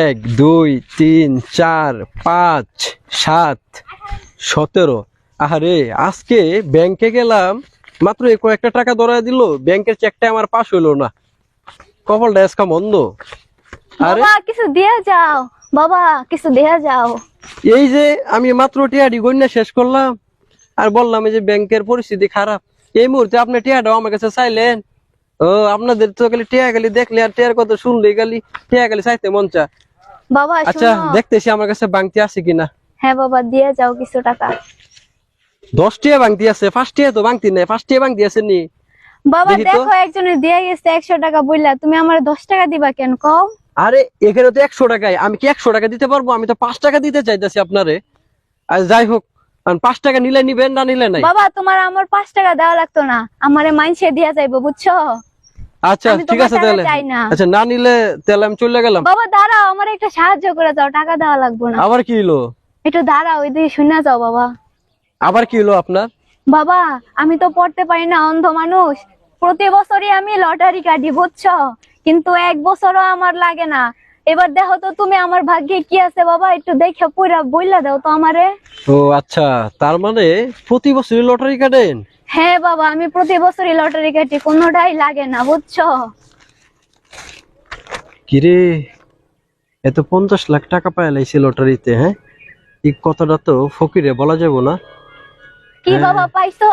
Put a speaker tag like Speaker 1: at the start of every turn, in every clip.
Speaker 1: এক দুই তিন চার পাঁচ সাত সতেরো। আরে আজকে ব্যাংকে গেলাম মাত্র কয়েকটা টাকা ধরা দিল ব্যাংকের চেকটা আমার পাস হইল না। কপালটা আজকা মন্দ। আরে
Speaker 2: কিছু দিয়ে যাও। বাবা কিছু দিয়ে যাও।
Speaker 1: এই যে আমি মাত্র টিয়াডি গণ্যা শেষ করলাম আর বললাম এই যে ব্যাংকের পরিস্থিতি খারাপ। এই মুহূর্তে আপনি টিয়াটাও আমার কাছে চাইলেন। ও আপনাদের তো খালি টিয়া গালি দেখলে আর টিয়ার কথা শুনলে খালি টিয়া গালি চাইতে মন চা
Speaker 2: বাবা
Speaker 1: আচ্ছা দেখতেছি আমার কাছে বাংতি আছে কিনা।
Speaker 2: হ্যাঁ বাবা দিয়ে যাও কিছু টাকা।
Speaker 1: দশ টিয়া বাংতি আছে ফার্স্ট টিয়া তো বাংতি নেই ফার্স্ট টিয়া বাংতি আছে নি।
Speaker 2: বাবা
Speaker 1: দেখো
Speaker 2: একজনে দিয়ে গেছে একশো টাকা বললা তুমি আমার দশ টাকা দিবা কেন কও?
Speaker 1: আরে এখানে তো একশো টাকায় আমি কি একশো টাকা দিতে পারব? আমি তো পাঁচ টাকা দিতে চাইতেছি আপনারে। আর যাই হোক পাঁচ টাকা নিলে নিবেন না নিলে নাই?
Speaker 2: বাবা তোমার আমার পাঁচ টাকা দেওয়া লাগতো না আমারে মাইনসে দিয়া যাইবো বুঝছ?
Speaker 1: আচ্ছা ঠিক আছে তাহলে। আচ্ছা না নিলে তাহলে আমি চলে গেলাম।
Speaker 2: বাবা দাঁড়াও আমার একটা সাহায্য করে যাও টাকা দেওয়া লাগবে না।
Speaker 1: আবার কি হলো?
Speaker 2: একটু দাঁড়াও ওই দিকে শুনে যাও বাবা।
Speaker 1: আবার কি হলো আপনার?
Speaker 2: বাবা আমি তো পড়তে পারি না অন্ধ মানুষ। প্রতি বছরই আমি লটারি কাটি বুঝছ? কিন্তু এক বছরও আমার লাগে না। এবার দেখো তো তুমি আমার ভাগ্যে কি আছে বাবা? একটু দেখে পুরা বইলা দাও তো আমারে।
Speaker 1: ও আচ্ছা তার মানে প্রতি বছরই লটারি কাটেন?
Speaker 2: হ্যাঁ বাবা আমি প্রতি বছরই লটারি কাটি কোনোটাই লাগে না বুঝছ?
Speaker 1: কিরে এত পঞ্চাশ লাখ টাকা পায় লাইছে লটারিতে হ্যাঁ? এই কথাটা তো ফকিরে বলা যাব না।
Speaker 2: কি
Speaker 1: হ্যাঁ।
Speaker 2: বাবা পাইছো?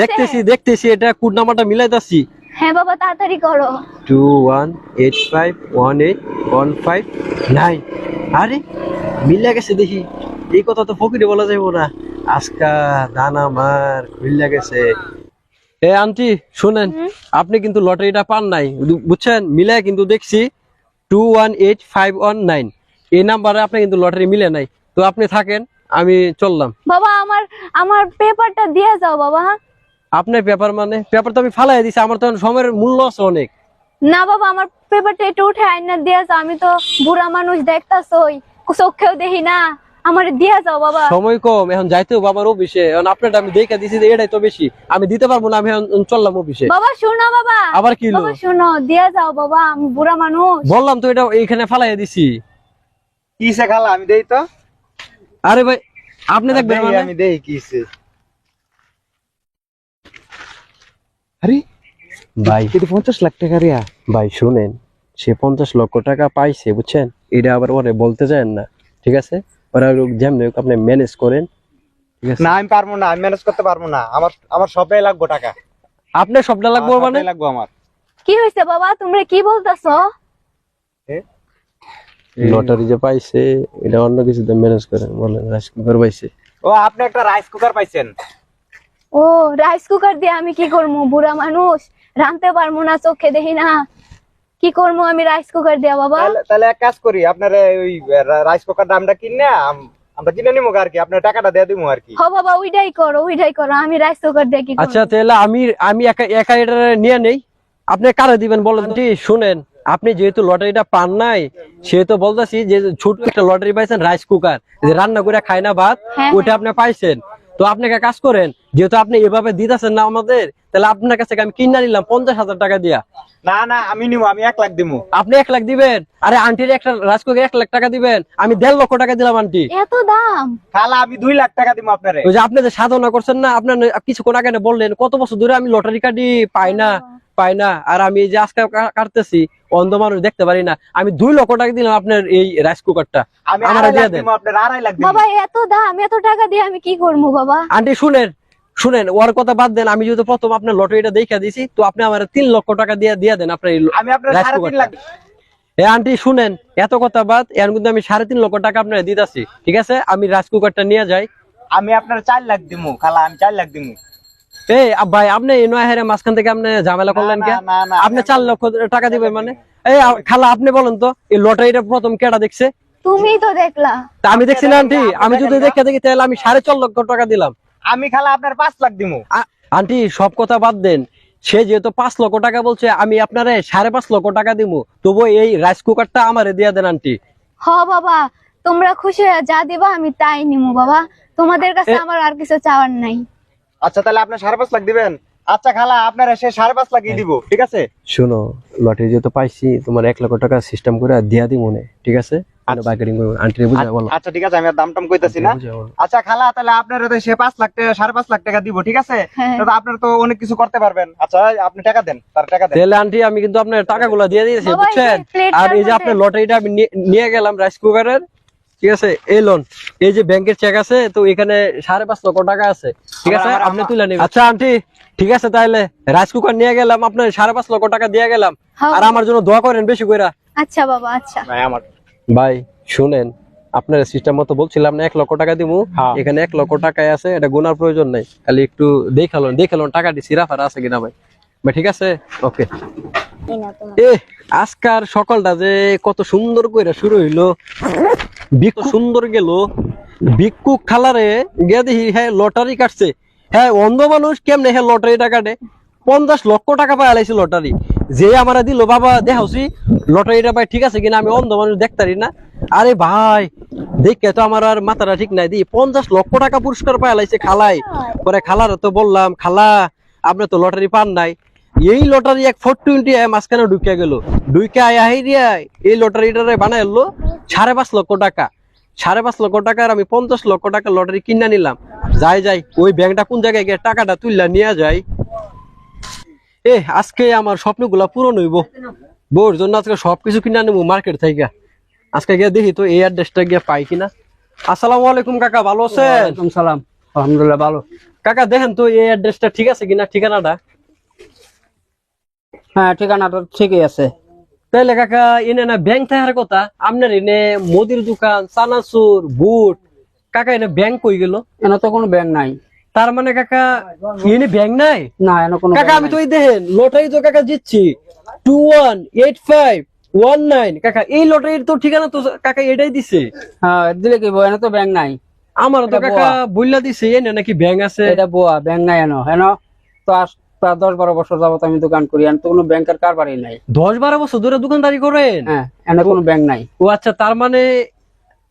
Speaker 1: দেখতেছি দেখতেছি এটা কোড নাম্বারটা মিলাইতাছি
Speaker 2: হ্যাঁ বাবা তাড়াতাড়ি করো।
Speaker 1: Two one eight five one eight one five nine. আরে মিলে গেছে দেখি। এই কথা তো ফকিরে বলা যাব না। আজকা দান আমার মিলে গেছে। এ আন্টি শুনেন আপনি কিন্তু লটারিটা পান নাই। বুঝছেন? মিলে কিন্তু দেখছি two one eight five one nine এই নাম্বারে আপনি কিন্তু লটারি মিলে নাই। তো আপনি থাকেন আমি চললাম।
Speaker 2: বাবা আমার আমার পেপারটা দিয়ে যাও বাবা হ্যাঁ?
Speaker 1: আপনার পেপার মানে? পেপার তো আমি ফালাই দিছি আমার তো সময়ের মূল্য আছে অনেক।
Speaker 2: না বাবা আমার পেপারটা একটু উঠে আইনা দিয়ে যাও আমি তো বুড়া মানুষ দেখতাছই চোখেও দেখি না। আমার দিয়ে যাও বাবা।
Speaker 1: সময় কম এখন যাইতেও বাবার অফিসে। এখন আপনারটা আমি দেখে দিছি যে এটাই তো বেশি। আমি দিতে পারব না আমি এখন চললাম অফিসে।
Speaker 2: বাবা শোনো বাবা।
Speaker 1: আবার কি
Speaker 2: বাবা শোনো দিয়ে যাও বাবা আমি বুড়া মানুষ।
Speaker 1: বললাম তো এটা এইখানে দিছি।
Speaker 3: কিসে খালা? আমি দেই তো।
Speaker 1: আরে ভাই আপনি দেখবেন মানে?
Speaker 3: আমি দেই কিসে। আরে
Speaker 1: ভাই।
Speaker 3: এটা পঞ্চাশ লাখ টাকা রিয়া।
Speaker 1: ভাই শুনেন সে পঞ্চাশ লক্ষ টাকা পাইছে বুঝছেন? এটা আবার ওরে বলতে চান না ঠিক আছে? ওরা যেমনি হোক আপনি ম্যানেজ করেন ঠিক আছে?
Speaker 3: না আমি পারব না আমি ম্যানেজ করতে পারব না। আমার আমার সবটাই লাগবে টাকা।
Speaker 1: আপনার সবটা লাগবে মানে?
Speaker 3: লাগবে আমার।
Speaker 2: কি হয়েছে বাবা? তোমরা কি বলতেছো?
Speaker 1: লটারি যে পাইছে এটা অন্য কিছুতে ম্যানেজ করেন বলেন রাইস কুকার পাইছে।
Speaker 3: ও আপনি একটা রাইস কুকার পাইছেন।
Speaker 2: ও রাইস কুকার দিয়ে আমি কি করব? বুড়া মানুষ রাঁধতে পারব না চোখে দেখি না। কি করব আমি রাইস কুকার দিয়া বাবা।
Speaker 3: তাহলে তাহলে এক কাজ করি আপনার ওই রাইস কুকার দামটা কিনে আম- আমরা কিনে নিবো আর কি আপনার টাকাটা দিয়ে দিব আর কি।
Speaker 2: হ বাবা ওইটাই করো ওইটাই করো আমি রাইস কুকার দিয়ে কি
Speaker 1: আচ্ছা তাহলে আমি আমি একা একা এটা নিয়ে নেই। আপনি কারে দিবেন বলেন জি শুনেন। আপনি যেহেতু লটারিটা পান নাই সেহেতু বলতেছি যে ছোট একটা লটারি পাইছেন রাইস কুকার যে রান্না করে খায় না ভাত
Speaker 2: হ্যাঁ,
Speaker 1: ওটা আপনি পাইছেন। তো আপনি একটা কাজ করেন যেহেতু আপনি এভাবে দিতেছেন না আমাদের তাহলে আপনার কাছে আমি কিনা নিলাম পঞ্চাশ হাজার টাকা দিয়া।
Speaker 3: না না আমি নিব আমি এক লাখ দিব।
Speaker 1: আপনি এক লাখ দিবেন আরে আন্টির একটা রাজকোকে এক লাখ টাকা দিবেন আমি দেড় লক্ষ টাকা দিলাম আন্টি।
Speaker 2: এত দাম?
Speaker 3: খালা আমি দুই লাখ টাকা দিব আপনারে।
Speaker 1: ওই যে আপনি যে সাধনা করছেন না আপনার কিছুক্ষণ আগে বললেন কত বছর ধরে আমি লটারি কাটি পাই না। পাই না। আর আমি এই যে আজকে কাটতেছি অন্ধ মানুষ দেখতে পারি না। আমি দুই লক্ষ টাকা দিলাম আপনার এই রাইস কুকারটা আমার দিয়ে দেন।
Speaker 3: দিব আপনার আড়াই লাখ দিব।
Speaker 2: বাবা এত দাম এত টাকা দিয়ে আমি কি করব বাবা?
Speaker 1: আন্টি শুনেন শুনেন ওর কথা বাদ দেন। আমি যেহেতু প্রথম আপনার লটারিটা দেখে দিছি তো আপনি আমার তিন লক্ষ টাকা দিয়ে দিয়ে দেন আপনার এই। আন্টি শুনেন এত কথা বাদ এর কিন্তু আমি সাড়ে তিন লক্ষ টাকা আপনার দিতেছি। ঠিক আছে? আমি রাইস কুকারটা নিয়ে যাই।
Speaker 3: আমি আপনার চার লাখ দিব খালা আমি চার লাখ দিব
Speaker 1: এই ভাই আপনি নয় হারে মাঝখান থেকে আপনি ঝামেলা করলেন কে? আপনি চার লক্ষ টাকা দিবেন মানে? এই খালা আপনি বলেন তো এই লটারিটা প্রথম কেটা দেখছে?
Speaker 2: তুমি তো দেখলা।
Speaker 1: তা আমি দেখছি না আন্টি। আমি যদি দেখে দেখি তাহলে আমি সাড়ে চার লক্ষ টাকা দিলাম।
Speaker 3: আমি খালা আপনার পাঁচ লাখ দিব
Speaker 1: আন্টি সব কথা বাদ দেন। সে যেহেতু পাঁচ লক্ষ টাকা বলছে আমি আপনারে সাড়ে পাঁচ লক্ষ টাকা দিব তবু এই রাইস কুকারটা আমারে দিয়ে দেন আন্টি।
Speaker 2: হ বাবা তোমরা খুশি হয়ে যা দিবা আমি তাই নিমু বাবা। তোমাদের কাছে আমার আর কিছু চাওয়ার নাই।
Speaker 3: আচ্ছা তাহলে আপনি সাড়ে পাঁচ লাখ দিবেন। আচ্ছা খালা আপনার সে সাড়ে পাঁচ লাখ দিব ঠিক আছে?
Speaker 1: শোনো লটারি যেহেতু পাইছি তোমার এক লক্ষ টাকা সিস্টেম করে দিয়া দিই মনে ঠিক আছে? বলো।
Speaker 3: আচ্ছা ঠিক আছে আমি দাম টাম কইতাছি না। আচ্ছা খালা তাহলে আপনারা সে পাঁচ লাখ টাকা সাড়ে পাঁচ লাখ টাকা দিব ঠিক আছে?
Speaker 2: হ্যাঁ।
Speaker 3: তো অনেক কিছু করতে পারবেন। আচ্ছা আপনি টাকা দেন তার টাকা দেন।
Speaker 1: তাহলে আন্টি আমি কিন্তু আপনার টাকাগুলো দিয়ে দিয়েছি বুঝছেন? আর এই যে আপনার লটারিটা আমি নিয়ে- নিয়ে গেলাম রাইস কুকারের। ঠিক আছে? এই লোন এই যে ব্যাংকের চেক আছে তো এখানে সাড়ে পাঁচ লক্ষ টাকা আছে। ঠিক আছে? আপনি তুলে নেবেন। আচ্ছা আন্টি ঠিক আছে তাহলে। রাইস কুকার নিয়ে গেলাম আপনার সাড়ে পাঁচ লক্ষ টাকা দিয়ে গেলাম।
Speaker 2: হ্যাঁ।
Speaker 1: আর আমার জন্য দোয়া করেন বেশি কইরা।
Speaker 2: আচ্ছা বাবা আচ্ছা।
Speaker 3: ভাই আমার
Speaker 1: ভাই শুনেন আপনার সিস্টেম মতো বলছিলাম না এক লক্ষ টাকা দিব
Speaker 3: হ্যাঁ।
Speaker 1: এখানে এক লক্ষ টাকায় আছে এটা গোনার প্রয়োজন নাই। খালি একটু দেখালন দেখালন টাকাটি সিরাফার আছে কিনা ভাই। ভাই ঠিক আছে? ওকে।
Speaker 2: এই নাও তোমার।
Speaker 1: এ আজকার সকালটা যে কত সুন্দর করে শুরু হইল। ভিক্ষু সুন্দর গেল। ভিক্ষুক খালারে গিয়ে দেখি হ্যাঁ লটারি কাটছে। হ্যাঁ অন্ধ মানুষ কেমনে হ্যাঁ লটারিটা কাটে? পঞ্চাশ লক্ষ টাকা পাই আলাইছি লটারি। যে আমারা দিল, বাবা, দেখাওছি, লটারিটা পাই ঠিক আছে কিনা? আমি অন্ধ মানুষ দেখতারি না। আরে ভাই, দেখে তো আমার আর মাথাটা ঠিক নাই। দি পঞ্চাশ লক্ষ টাকা পুরস্কার পাই আলাইছে খালাই। পরে খালার তো বললাম, খালা, আপনি তো লটারি পান নাই। এই লটারি এক ফোর টোয়েন্টি মাঝখানে ঢুকে গেল। ঢুকে আয় এই লটারিটারে বানাই এলো সাড়ে পাঁচ লক্ষ টাকা। সাড়ে পাঁচ লক্ষ টাকার আমি পঞ্চাশ লক্ষ টাকা লটারি কিনা নিলাম। যাই যাই ওই ব্যাংকটা কোন জায়গায় গিয়ে টাকাটা তুললা নিয়ে যাই। এ আজকে আমার স্বপ্নগুলা পূরণ হইব। বউর জন্য আজকে সবকিছু কিনা নেব মার্কেট থেকে। আজকে গিয়ে দেখি তো এই অ্যাড্রেসটা গিয়ে পাই কিনা। আসসালামু আলাইকুম কাকা ভালো আছেন?
Speaker 4: সালাম। আলহামদুলিল্লাহ ভালো।
Speaker 1: কাকা দেখেন তো এই অ্যাড্রেসটা ঠিক আছে কিনা ঠিকানাটা?
Speaker 4: হ্যাঁ ঠিকানাটা ঠিকই আছে।
Speaker 1: তাইলে কাকা এনে না ব্যাংক থাকার কথা আপনার এনে মুদির দোকান চানাচুর বুট কাকা এনে ব্যাংক কই গেল?
Speaker 4: এনে তো কোনো ব্যাংক নাই।
Speaker 1: তার মানে কাকা এনে ব্যাংক নাই?
Speaker 4: না এনে কোনো
Speaker 1: কাকা আমি। তো এই দেখেন লটারি তো কাকা জিতছি। Two one eight five one nine কাকা এই লটারির তো ঠিকানা তো কাকা এটাই দিছে।
Speaker 4: হ্যাঁ দিলে কি এনে তো ব্যাংক নাই।
Speaker 1: আমার তো কাকা। বললা দিছে এনে নাকি ব্যাংক আছে।
Speaker 4: এটা বুয়া ব্যাংক নাই এনো। এনো তো প্রায় দশ বারো বছর যাবত আমি দোকান করি এনে তো কোনো ব্যাংকের কারবারই নাই।
Speaker 1: দশ বারো বছর ধরে দোকানদারি করেন?
Speaker 4: হ্যাঁ এনে কোনো ব্যাংক নাই।
Speaker 1: ও আচ্ছা তার মানে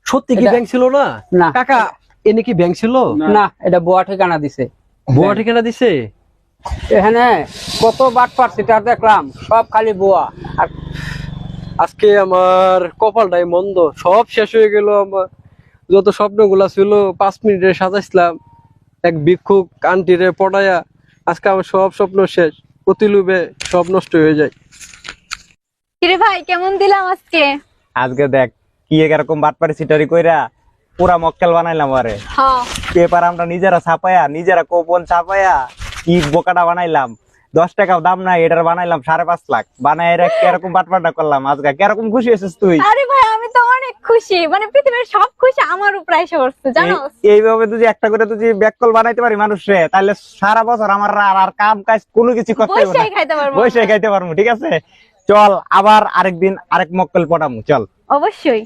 Speaker 1: সত্যি কি ব্যাংক ছিল না?
Speaker 4: না।
Speaker 1: কাকা এনে কি ব্যাংক ছিল?
Speaker 4: না। এটা বুয়া ঠিকানা দিছে।
Speaker 1: বুয়া ঠিকানা দিছে?
Speaker 4: এখানে কত বাট পারছি তার দেখলাম সব খালি বুয়া আর
Speaker 1: আজকে আমার কপালটাই মন্দ সব শেষ হয়ে গেল আমার। যত স্বপ্নগুলা ছিল পাঁচ মিনিটে সাজাইছিলাম এক ভিক্ষুক আন্টিরে পড়ায়া আজকে আমার সব স্বপ্ন শেষ। অতি লোভে সব নষ্ট হয়ে যায়।
Speaker 2: কিরে ভাই কেমন দিলাম আজকে?
Speaker 3: আজকে দেখ কি এরকম বাটপারি সিটারি কইরা পুরা মক্কেল বানাইলাম আরে।
Speaker 2: হ্যাঁ
Speaker 3: পেপার আমরা নিজেরা ছাপায়া নিজেরা কোপন ছাপায়া কি বোকাটা বানাইলাম। দশ টাকাও দাম নাই এটার বানাইলাম সাড়ে পাঁচ লাখ। বানাই কীরকম বাটপাটা করলাম আজকে? কীরকম খুশি হয়েছিস তুই?
Speaker 2: আরে ভাই আমি তো অনেক খুশি। মানে পৃথিবীর সব খুশি আমার উপর এসে পড়ছে জানো?
Speaker 3: এইভাবে তুই একটা করে তুই ব্যাককল বানাইতে পারি মানুষে তাহলে সারা বছর আমার আর আর কাম কাজ কোনো কিছু করতে
Speaker 2: পারব
Speaker 3: বসে খাইতে পারব ঠিক আছে? চল আবার আরেকদিন আরেক মক্কেল পটামু চল।
Speaker 2: অবশ্যই।